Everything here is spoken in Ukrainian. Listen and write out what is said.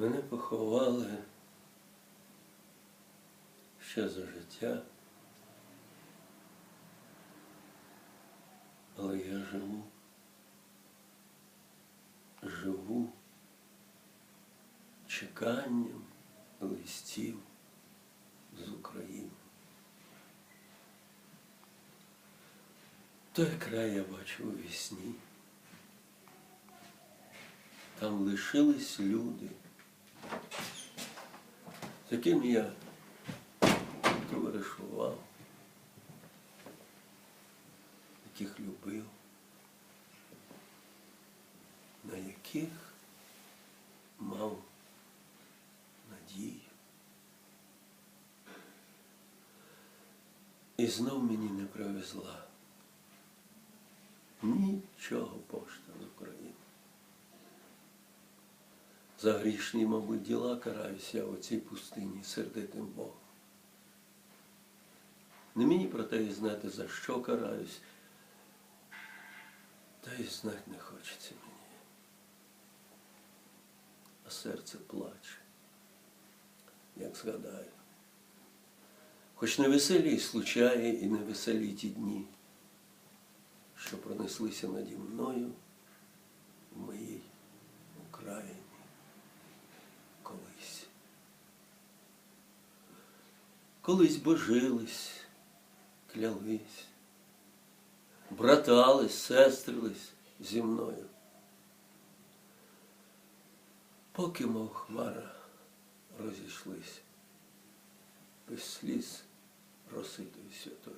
Мене поховали ще за життя, але я живу, живу чеканням листів з України. Той край я бачу у вісні. Там лишились люди, з якими я товаришував, яких любив, на яких мав надію. І знов мені не привезла. Нічого пошта з України. За грішні, мабуть, діла караюся у цій пустині сердитим Богом. Не мені про те і знати, за що караюсь, та й знати не хочеться мені. А серце плаче, як згадаю. Хоч невеселі случає і невеселі ті дні, що пронеслися наді мною Колись божились, клялись, братались, сестрились зі мною. Поки, мов хмара, розійшлись без сліз роситою святою.